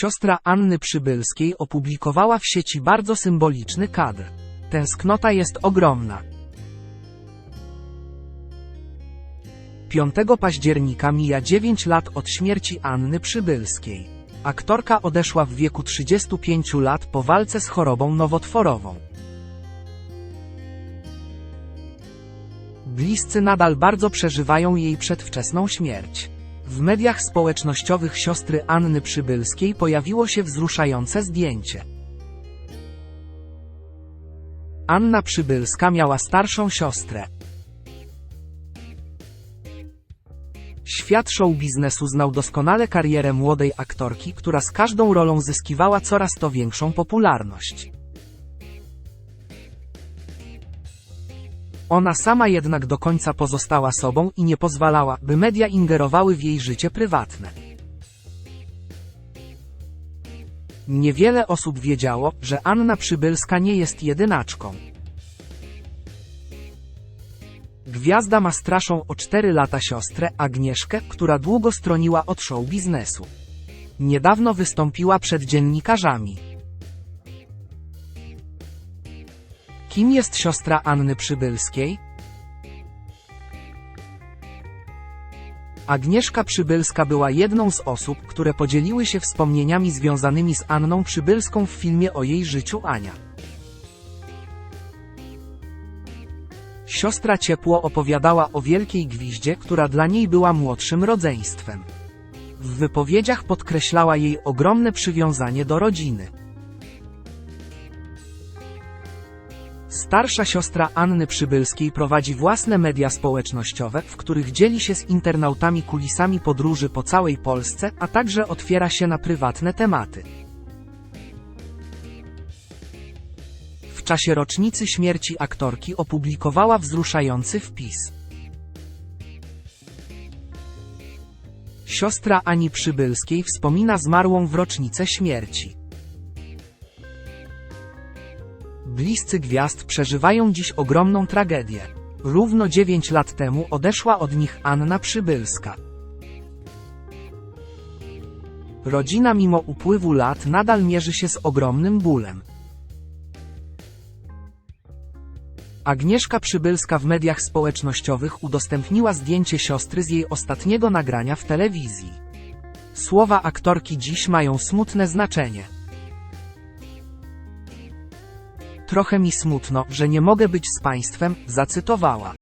Siostra Anny Przybylskiej opublikowała w sieci bardzo symboliczny kadr. Tęsknota jest ogromna. 5 października mija 9 lat od śmierci Anny Przybylskiej. Aktorka odeszła w wieku 35 lat po walce z chorobą nowotworową. Bliscy nadal bardzo przeżywają jej przedwczesną śmierć. W mediach społecznościowych siostry Anny Przybylskiej pojawiło się wzruszające zdjęcie. Anna Przybylska miała starszą siostrę. Świat show biznesu znał doskonale karierę młodej aktorki, która z każdą rolą zyskiwała coraz to większą popularność. Ona sama jednak do końca pozostała sobą i nie pozwalała, by media ingerowały w jej życie prywatne. Niewiele osób wiedziało, że Anna Przybylska nie jest jedynaczką. Gwiazda ma straszą o 4 lata siostrę, Agnieszkę, która długo stroniła od show biznesu. Niedawno wystąpiła przed dziennikarzami. Kim jest siostra Anny Przybylskiej? Agnieszka Przybylska była jedną z osób, które podzieliły się wspomnieniami związanymi z Anną Przybylską w filmie o jej życiu Ania. Siostra ciepło opowiadała o wielkiej gwiździe, która dla niej była młodszym rodzeństwem. W wypowiedziach podkreślała jej ogromne przywiązanie do rodziny. Starsza siostra Anny Przybylskiej prowadzi własne media społecznościowe, w których dzieli się z internautami kulisami podróży po całej Polsce, a także otwiera się na prywatne tematy. W czasie rocznicy śmierci aktorki opublikowała wzruszający wpis. Siostra Ani Przybylskiej wspomina zmarłą w rocznicę śmierci. Bliscy gwiazd przeżywają dziś ogromną tragedię. Równo 9 lat temu odeszła od nich Anna Przybylska. Rodzina mimo upływu lat nadal mierzy się z ogromnym bólem. Agnieszka Przybylska w mediach społecznościowych udostępniła zdjęcie siostry z jej ostatniego nagrania w telewizji. Słowa aktorki dziś mają smutne znaczenie. Trochę mi smutno, że nie mogę być z państwem, zacytowała.